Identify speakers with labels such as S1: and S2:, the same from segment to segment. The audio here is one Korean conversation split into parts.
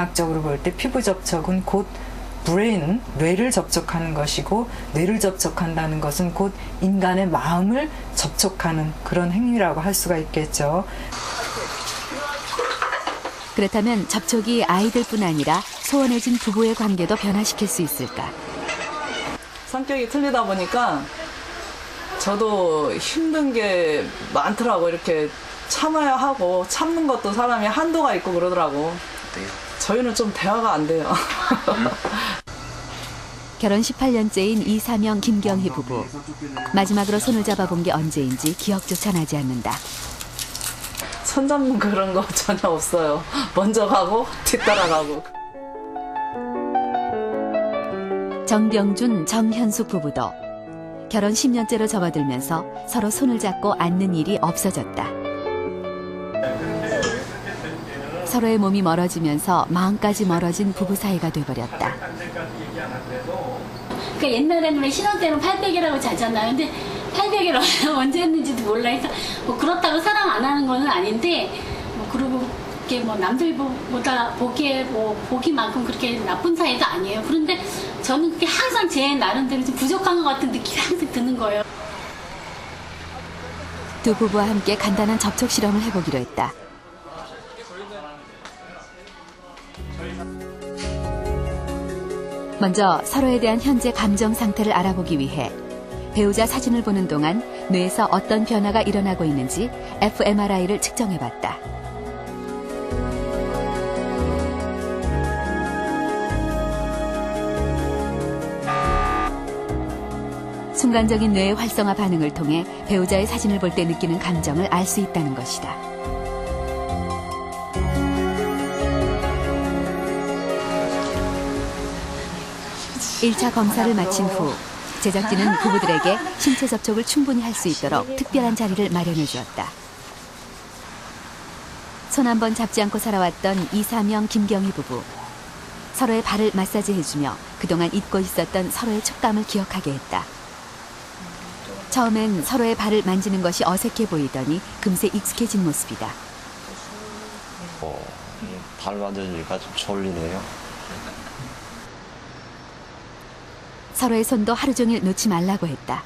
S1: 학적으로 볼 때 피부 접촉은 곧 브레인, 뇌를 접촉하는 것이고 뇌를 접촉한다는 것은 곧 인간의 마음을 접촉하는 그런 행위라고 할 수가 있겠죠.
S2: 그렇다면 접촉이 아이들뿐 아니라 소원해진 부부의 관계도 변화시킬 수 있을까?
S3: 성격이 틀리다 보니까 저도 힘든 게 많더라고 이렇게 참아야 하고 참는 것도 사람이 한도가 있고 그러더라고 저희는 좀 대화가 안 돼요
S2: 결혼 18년째인 이사명 김경희 부부. 마지막으로 손을 잡아본 게 언제인지 기억조차 나지 않는다.
S3: 손 잡는 그런 거 전혀 없어요 먼저 가고 뒤따라가고
S2: 정병준, 정현숙 부부도 결혼 10년째로 접어들면서 서로 손을 잡고 앉는 일이 없어졌다. 서로의 몸이 멀어지면서 마음까지 멀어진 부부 사이가 돼버렸다.
S4: 그러니까 옛날에는 왜 신혼 때는 800이라고 자잖아요. 근데 800을 언제 했는지도 몰라. 그러니까 뭐 그렇다고 사랑 안 하는 거는 아닌데 뭐 그리고 이게 뭐 남들보다 보기에 뭐 보기만큼 그렇게 나쁜 사이도 아니에요. 그런데 저는 그게 항상 제 나름대로 좀 부족한 것 같은 느낌이 항상 드는 거예요.
S2: 두 부부와 함께 간단한 접촉 실험을 해보기로 했다. 먼저 서로에 대한 현재 감정 상태를 알아보기 위해 배우자 사진을 보는 동안 뇌에서 어떤 변화가 일어나고 있는지 fMRI를 측정해봤다. 순간적인 뇌의 활성화 반응을 통해 배우자의 사진을 볼 때 느끼는 감정을 알 수 있다는 것이다. 일차 검사를 마친 후 제작진은 부부들에게 신체 접촉을 충분히 할 수 있도록 특별한 자리를 마련해 주었다. 손 한 번 잡지 않고 살아왔던 이사명 김경희 부부. 서로의 발을 마사지해주며 그동안 잊고 있었던 서로의 촉감을 기억하게 했다. 처음엔 서로의 발을 만지는 것이 어색해 보이더니 금세 익숙해진 모습이다.
S5: 어, 발 만져주니까 좀 졸리네요.
S2: 서로의 손도 하루 종일 놓지 말라고 했다.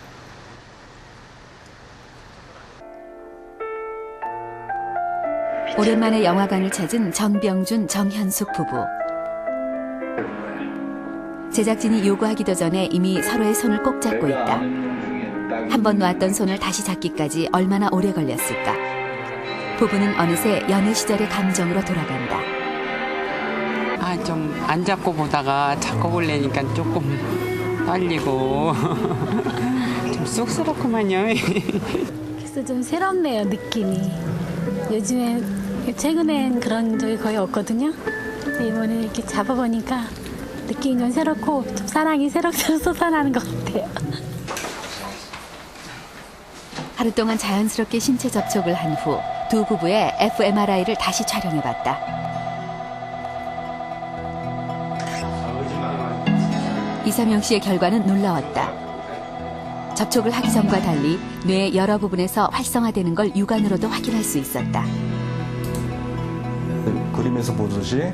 S2: 오랜만에 영화관을 찾은 정병준, 정현숙 부부. 제작진이 요구하기도 전에 이미 서로의 손을 꼭 잡고 있다. 한번 놓았던 손을 다시 잡기까지 얼마나 오래 걸렸을까? 부부는 어느새 연애 시절의 감정으로 돌아간다.
S6: 아, 좀 안 잡고 보다가 잡고 보려니까 조금 떨리고 좀 쑥스럽구만요.
S4: 그래서 좀 새롭네요, 느낌이. 요즘에 최근엔 그런 적이 거의 없거든요. 근데 이번에 이렇게 잡아보니까 느낌이 좀 새롭고 좀 사랑이 새록새록 솟아나는 것 같아요.
S2: 하루 동안 자연스럽게 신체 접촉을 한 후 두 부부의 fMRI를 다시 촬영해봤다. 이사명 씨의 결과는 놀라웠다. 접촉을 하기 전과 달리 뇌의 여러 부분에서 활성화되는 걸 육안으로도 확인할 수 있었다.
S7: 그림에서 보듯이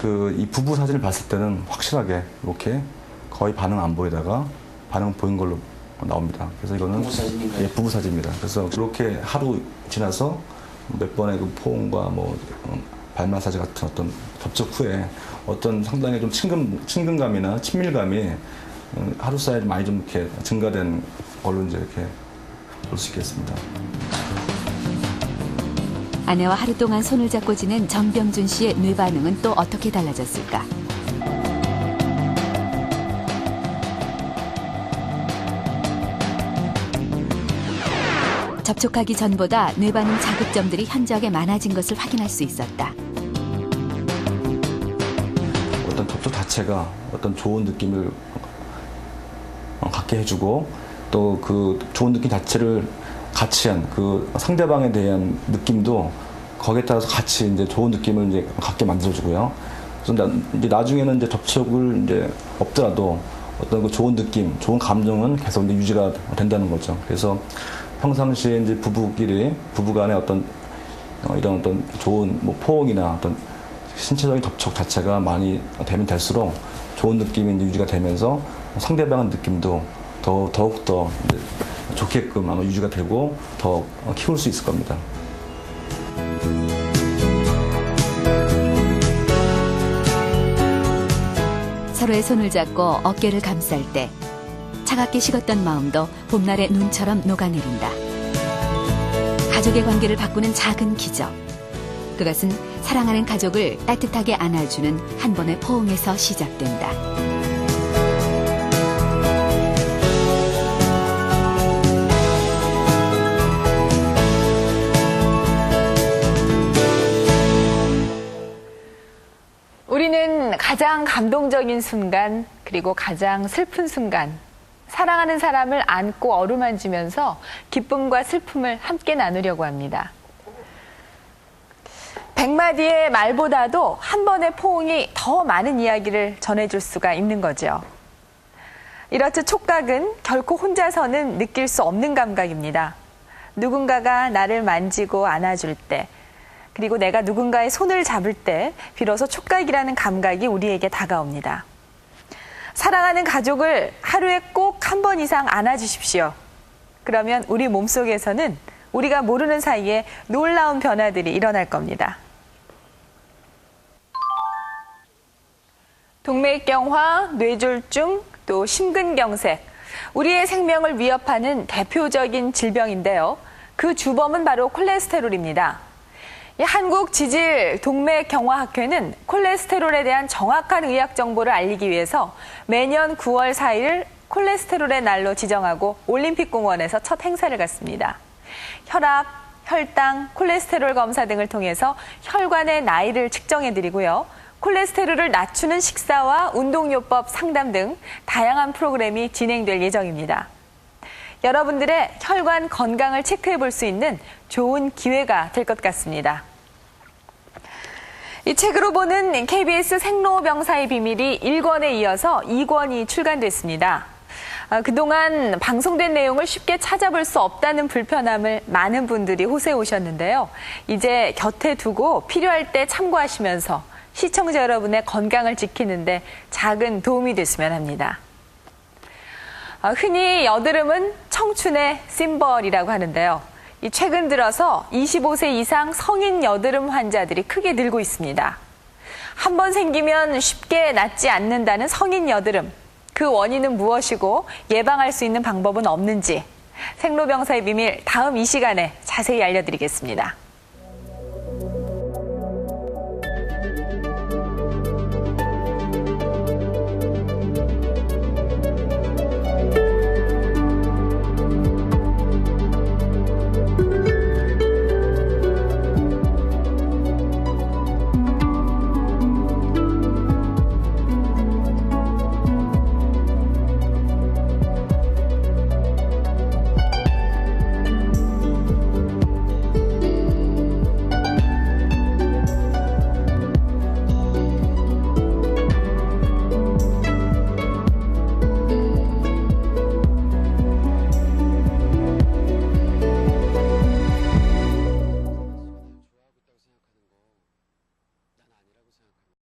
S7: 그 이 부부 사진을 봤을 때는 확실하게 이렇게 거의 반응 안 보이다가 반응 보인 걸로 나옵니다. 그래서 이거는 부부 사진인가요? 예, 부부 사진입니다. 그래서 이렇게 하루 지나서 몇 번의 그 포옹과 뭐 어, 발 마사지 같은 어떤 접촉 후에 어떤 상당히 좀 친근 친근감이나 친밀감이 어, 하루 사이에 많이 좀 이렇게 증가된 걸로 이제 이렇게 볼 수 있겠습니다.
S2: 아내와 하루 동안 손을 잡고 지낸 정병준 씨의 뇌 반응은 또 어떻게 달라졌을까? 접촉하기 전보다 뇌 반응 자극점들이 현저하게 많아진 것을 확인할 수 있었다.
S7: 어떤 접촉 자체가 어떤 좋은 느낌을 어, 갖게 해주고 또 그 좋은 느낌 자체를 같이 한 그 상대방에 대한 느낌도 거기에 따라서 같이 이제 좋은 느낌을 이제 갖게 만들어주고요. 그래서 나, 이제 나중에는 이제 접촉을 이제 없더라도 어떤 그 좋은 느낌, 좋은 감정은 계속 이제 유지가 된다는 거죠. 그래서 평상시에 이제 부부끼리 부부간의 어떤 어, 이런 어떤 좋은 뭐 포옹이나 어떤 신체적인 접촉 자체가 많이 되면 될수록 좋은 느낌이 유지가 되면서 상대방의 느낌도 더 더욱 더 좋게끔 아마 유지가 되고 더 키울 수 있을 겁니다.
S2: 서로의 손을 잡고 어깨를 감쌀 때 차갑게 식었던 마음도 봄날의 눈처럼 녹아내린다. 가족의 관계를 바꾸는 작은 기적. 그것은 사랑하는 가족을 따뜻하게 안아주는 한 번의 포옹에서 시작된다.
S8: 우리는 가장 감동적인 순간, 그리고 가장 슬픈 순간, 사랑하는 사람을 안고 어루만지면서 기쁨과 슬픔을 함께 나누려고 합니다. 백마디의 말보다도 한 번의 포옹이 더 많은 이야기를 전해줄 수가 있는 거죠. 이렇듯 촉각은 결코 혼자서는 느낄 수 없는 감각입니다. 누군가가 나를 만지고 안아줄 때, 그리고 내가 누군가의 손을 잡을 때 비로소 촉각이라는 감각이 우리에게 다가옵니다. 사랑하는 가족을 하루에 꼭 한 번 이상 안아주십시오. 그러면 우리 몸속에서는 우리가 모르는 사이에 놀라운 변화들이 일어날 겁니다. 동맥경화, 뇌졸중, 또 심근경색, 우리의 생명을 위협하는 대표적인 질병인데요. 그 주범은 바로 콜레스테롤입니다. 이 한국 지질 동맥경화학회는 콜레스테롤에 대한 정확한 의학 정보를 알리기 위해서 매년 9월 4일 콜레스테롤의 날로 지정하고 올림픽공원에서 첫 행사를 갖습니다. 혈압, 혈당, 콜레스테롤 검사 등을 통해서 혈관의 나이를 측정해 드리고요. 콜레스테롤을 낮추는 식사와 운동요법 상담 등 다양한 프로그램이 진행될 예정입니다. 여러분들의 혈관 건강을 체크해 볼 수 있는 좋은 기회가 될 것 같습니다. 이 책으로 보는 KBS 생로병사의 비밀이 1권에 이어서 2권이 출간됐습니다. 아, 그동안 방송된 내용을 쉽게 찾아볼 수 없다는 불편함을 많은 분들이 호소해 오셨는데요. 이제 곁에 두고 필요할 때 참고하시면서 시청자 여러분의 건강을 지키는데 작은 도움이 됐으면 합니다. 아, 흔히 여드름은 청춘의 심벌이라고 하는데요. 이 최근 들어서 25세 이상 성인 여드름 환자들이 크게 늘고 있습니다. 한 번 생기면 쉽게 낫지 않는다는 성인 여드름. 그 원인은 무엇이고 예방할 수 있는 방법은 없는지 생로병사의 비밀 다음 이 시간에 자세히 알려드리겠습니다.